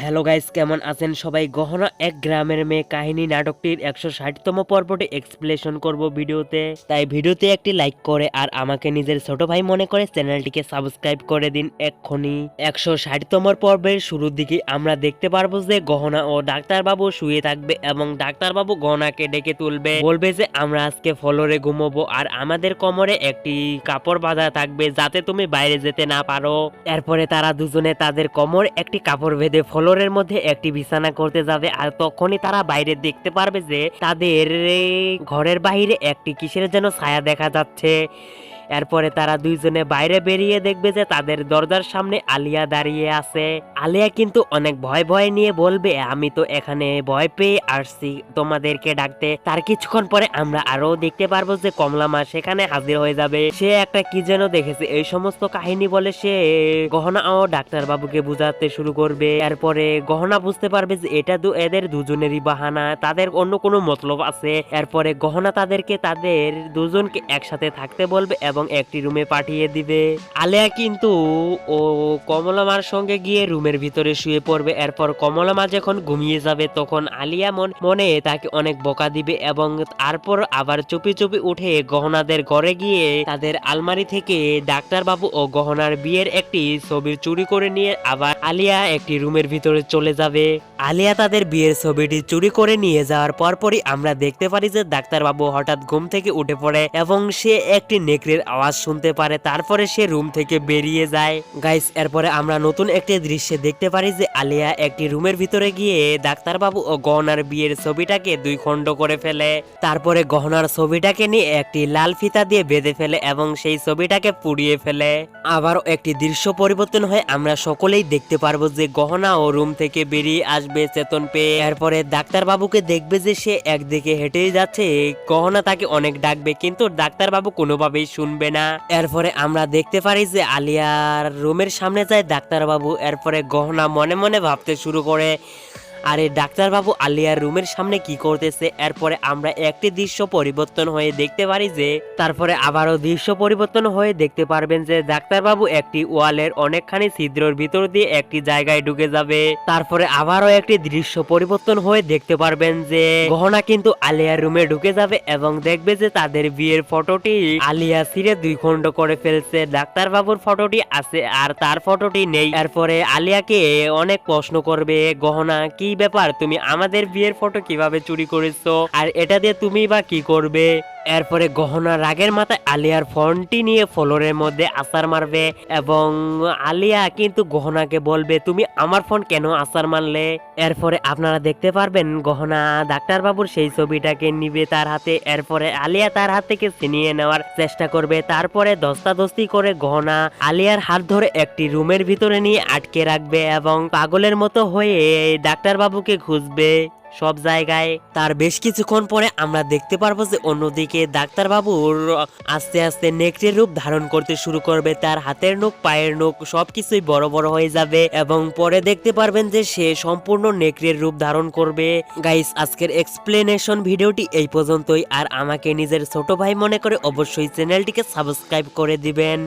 Hello guys কেমন আছেন সবাই? গহনা এক গ্রামের মেয়ে কাহিনী নাটকটির একশো ষাটতম পর্বটি এক্সপ্লেশন করব ভিডিওতে। তাই ভিডিওতে একটি লাইক করে আর আমাকে নিজের ছোট ভাই মনে করে চ্যানেলটিকে সাবস্ক্রাইব করে দিন এক্ষুনি। একশো ষাটতম পর্বের শুরুর দিকে আমরা দেখতে পারব যে গহনা ও ডাক্তারবাবু শুয়ে থাকবে এবং ডাক্তারবাবু গহনাকে ডেকে তুলবে। বলবে যে, আমরা আজকে ফ্লোরে ঘুমোবো আর আমাদের কোমরে একটি কাপড় বাঁধা থাকবে যাতে তুমি বাইরে যেতে না পারো। এরপরে তারা দুজনে তাদের কোমর একটি কাপড় বেঁধে ফ্লোরের মধ্যে একটি বিছানা করতে যাবে আর তখনই তারা বাইরে দেখতে পারবে যে তাদের ঘরের বাইরে একটি কিসের যেন ছায়া দেখা যাচ্ছে। এরপরে তারা দুইজনে বাইরে বেরিয়ে দেখবে যে তাদের দরজার সামনে আলিয়া দাঁড়িয়ে আছে। আলিয়া কিন্তু অনেক ভয় ভয় নিয়ে বলবে, আমি তো এখানে ভয় পেয়ে আসছি, তোমাদেরকে ডাকতে। তার কিছুক্ষণ পরে আমরা আরও দেখতে পারব যে কমলা মা সেখানে হাজির হয়ে যাবে। সে একটা কি যেন দেখেছে, এই সমস্ত কাহিনী বলে সে গহনা ও ডাক্তার বাবুকে বুঝাতে শুরু করবে। এরপরে গহনা বুঝতে পারবে যে এটা দু এদের দুজনেরই বাহানা, তাদের অন্য কোনো মতলব আছে। এরপরে গহনা তাদেরকে, তাদের দুজনকে একসাথে থাকতে বলবে এবং একটি রুমে পাঠিয়ে দিবে। আলেয়া কিন্তু ও কমলামার সঙ্গে গিয়ে রুমের ভিতরে শুয়ে পড়বে। এরপর কমলামা যখন ঘুমিয়ে যাবে, তখন আলিয়া মন মনে তাকে অনেক বকা দিবে এবং তারপর আবার চুপি চুপি উঠে গহনাদের ঘরে গিয়ে তাদের আলমারি থেকে ডাক্তার বাবু ও গহনার বিয়ের একটি ছবি চুরি করে নিয়ে আবার আলিয়া একটি রুমের ভিতরে চলে যাবে। আলিয়া তাদের বিয়ের ছবিটি চুরি করে নিয়ে যাওয়ার পরপরই আমরা দেখতে পারি যে ডাক্তার বাবু হঠাৎ ঘুম থেকে উঠে পড়ে এবং সে একটি নেকড়ের আওয়াজ শুনতে পারে, তারপরে সে রুম থেকে বেরিয়ে যায়। গাইস এরপরে আমরা নতুন একটি দৃশ্যে দেখতে পারি যে আলিয়া একটি রুমের ভিতরে গিয়ে ডাক্তার বাবু ও গহনার বিয়ের ছবিটাকে দুই খণ্ড করে ফেলে। তারপরে গহনার ছবিটাকে নিয়ে একটি লাল ফিতা দিয়ে বেঁধে ফেলে এবং সেই ছবিটাকে পুড়িয়ে ফেলে। আবারও একটি দৃশ্য পরিবর্তন হয় আমরা সকলেই দেখতে পারব যে গহনা ও রুম থেকে বেরিয়ে আসবে চেতন পেয়ে এরপরে ডাক্তার বাবুকে দেখবে যে সে একদিকে হেঁটেই যাচ্ছে, গহনা তাকে অনেক ডাকবে, কিন্তু ডাক্তার বাবু কোনোভাবেই শুনবে না। এরপরে আমরা দেখতে পারি যে আলিয়ার রুমের সামনে যায় ডাক্তারবাবু। এরপরে গহনা মনে মনে ভাবতে শুরু করে আরে ডাক্তারবাবু, আলিয়ার রুমের সামনে কি করতেছে? এরপরে আমরা একটি দৃশ্য পরিবর্তন হয়ে দেখতে পারি যে, তারপরে আবারও দৃশ্য পরিবর্তন হয়ে দেখতে পারবেন যে, ডাক্তারবাবু একটি ওয়ালের অনেকখানি ছিদ্রর ভিতর দিয়ে একটি জায়গায় ঢুকে যাবে। তারপরে আবারও একটি দৃশ্য পরিবর্তন হয়ে দেখতে পারবেন যে, গহনা কিন্তু আলিয়ার রুমে ঢুকে যাবে এবং দেখবে যে, তাদের বিয়ের ফটোটি আলিয়া ছিঁড়ে দুই খণ্ড করে ফেলছে। ডাক্তারবাবুর ফটোটি আছে আর তার ফটোটি নেই। এরপরে আলিয়াকে অনেক প্রশ্ন করবে, গহনা ব্যাপার, তুমি আমাদের বিয়ের ফটো কীভাবে চুরি করেছ? আর এটা দিয়ে তুমি বা কি করবে? এরপরে গহনা রাগের মাথায় আলিয়ার ফোনটি নিয়ে ফ্লোরের মধ্যে আসার মারবে এবং আলিয়া কিন্তু গহনাকে বলবে, তুমি আমার ফোন কেন আসার মারলে এরপরে আপনারা দেখতে পারবেন গহনা ডাক্তারবাবুর সেই ছবিটাকে নিবে তার হাতে। এরপরে আলিয়া তার হাত থেকে ছিনিয়ে নেওয়ার চেষ্টা করবে। তারপরে দস্তাদস্তি করে গহনা আলিয়ার হাত ধরে একটি রুমের ভিতরে নিয়ে আটকে রাখবে এবং পাগলের মতো হয়ে ডাক্তারবাবুকে খুঁজবে। সব জায়গায়। তার বেশ কিছুক্ষণ পরে আমরা দেখতে পারব যে অন্যদিকে ডাক্তারবাবুর আস্তে আস্তে নেকড়ের রূপ ধারণ করতে শুরু করবে। তার হাতের নখ, পায়ের নখ সবকিছুই বড় বড় হয়ে যাবে এবং পরে দেখতে পারবেন যে সে সম্পূর্ণ নেকড়ের রূপ ধারণ করবে। গাইস আজকের এক্সপ্লেনেশন ভিডিওটি এই পর্যন্তই। আর আমাকে নিজের ছোট ভাই মনে করে অবশ্যই চ্যানেলটিকে সাবস্ক্রাইব করে দিবেন।